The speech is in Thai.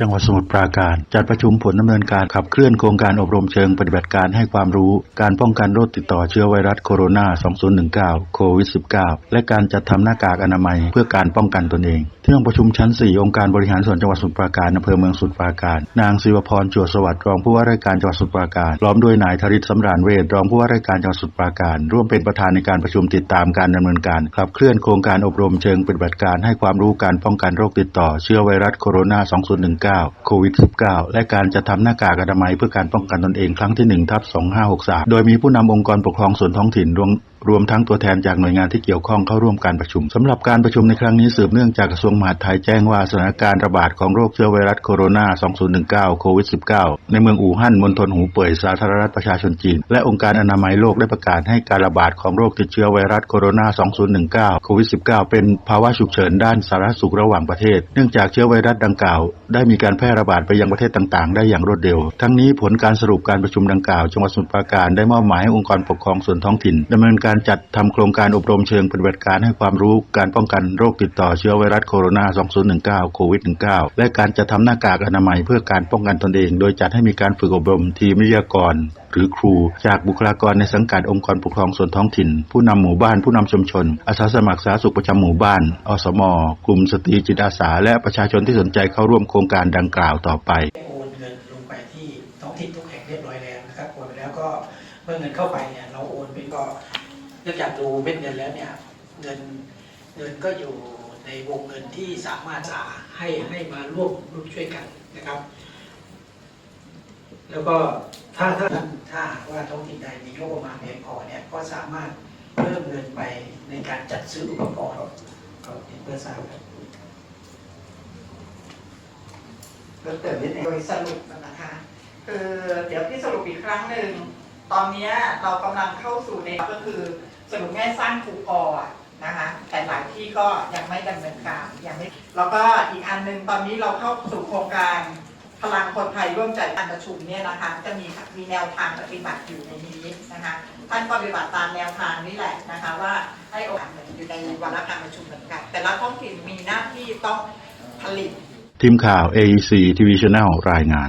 จังหวัดสมุทรปราการ จัดประชุมผลดำเนินการขับเคลื่อนโครงการอบรมเชิงปฏิบัติการให้ความรู้ การป้องกันโรคติดต่อเชื้อไวรัสโคโรนา 2019 โควิด -19 และการจัดทำหน้ากากอนามัยเพื่อการป้องกันตนเองที่ห้องประชุมชั้น 4 องค์การบริหารส่วนจังหวัดสมุทรปราการอำเภอเมืองสมุทรปราการ นางศิวพรจวดสวัสดิ์รองผู้ว่าราชการจังหวัดสมุทรปราการพร้อมด้วยนายธริศสำราญเวชรองผู้ว่าราชการจังหวัดสมุทรปราการ ร่วมเป็นประธานในการประชุมติดตามการดำเนินการขับเคลื่อนโครงการอบรมเชิงปฏิบัติการให้ความรู้การป้องกันโรคติดต่อเชื้อไวรัสโคโรนา -19 โควิด -19 และการจะทำหน้ากากอนามัยเพื่อการป้องกันตนเองครั้งที่1ทับ2563 โดยมีผู้นำองค์กรปกครองส่วนท้องถิ่นรวม รวมทั้งตัวแทนจากหน่วยงานที่เกี่ยวข้องเข้าร่วมการประชุมสำหรับการประชุมในครั้งนี้สืบเนื่องจากกระทรวงมหาดไทยแจ้งว่าสถานการณ์ระบาดของโรคเชื้อไวรัสโคโรนา 2019 โควิด -19 ในเมืองอู่ฮั่นมณฑลหูเป่ยสาธารณรัฐประชาชนจีน และองค์การอนามัยโลกได้ประกาศให้การระบาดของโรคติดเชื้อไวรัสโคโรนา 2019 โควิด -19 เป็นภาวะฉุกเฉินด้านสาธารณสุขระหว่างประเทศ เนื่องจากเชื้อไวรัสดังกล่าว ได้มีการแพร่ระบาดไปยังประเทศต่างๆ ได้อย่างรวดเร็ว ทั้งนี้ผลการสรุปการประชุมดังกล่าวจังหวัดสมุทรปราการได้มอบหมายให้องค์กรปกครองส่วนท้องถิ่นดำเนินการการจัดทำโครงการอบรมเชิงปฏิบัติการให้ความรู้การป้องกันโรคติดต่อเชื้อไวรัสโคโรนา 2019 โควิด -19 และการจะทำหน้ากากอนามัยเพื่อการป้องกันตนเอง โดยจัดให้มีการฝึกอบรมทีมวิทยากร หรือครู จากบุคลากรในสังกัดองค์กรปกครองส่วนท้องถิ่น ผู้นำหมู่บ้านผู้นำชุมชน อาสาสมัครสาธารณสุขประจำหมู่บ้าน อสม กลุ่มสตรีจิตอาสา และประชาชนที่สนใจเข้าร่วมโครงการดังกล่าวต่อไปโอนเงินลงไปที่ท้องถิ่นทุกแห่งเรียบร้อยแล้วนะครับโอนไปแล้วก็เมื่อเงินเข้าไปเนี่ยเราโอนไปก็ เนื่องจากดูเม็ดเงินแล้วเนี่ยเงินเงินก็อยู่ในวงเงินที่สามารถจะให้ให้มาร่วมร่วมช่วยกันนะครับ แล้วก็ถ้าถ้าถ้าหาว่าท้องถิ่นใดมีงบประมาณเพียงพอเนี่ยก็สามารถเพิ่มเงินไปในการจัดซื้ออุปกรณ์ก็เพื่อทราบครับเพิ่มเติมนิดนึงโดยสรุปนะคะคือเดี๋ยวพี่สรุปอีกครั้งหนึ่งตอนนี้เรากำลังเข้าสู่ในก็คือ สรุปง่ายสั้นคูปออนะคะแต่หลายที่ก็ยังไม่ดำเนินการยังไม่แล้วก็อีกอันหนึ่งตอนนี้เราเข้าสู่โครงการพลังคนไทยร่วมใจการประชุมเนี่ยนะคะ จะมีมีแนวทางปฏิบัติอยู่ในนี้นะคะท่านก็ปฏิบัติตามแนวทางนี้แหละนะคะว่าให้โอกาสเหมือนอยู่ในวาระการประชุมเหมือนกันแต่ละท้องถิ่นมีหน้าที่ต้องผลิต ทีมข่าว AEC TV Channel รายงาน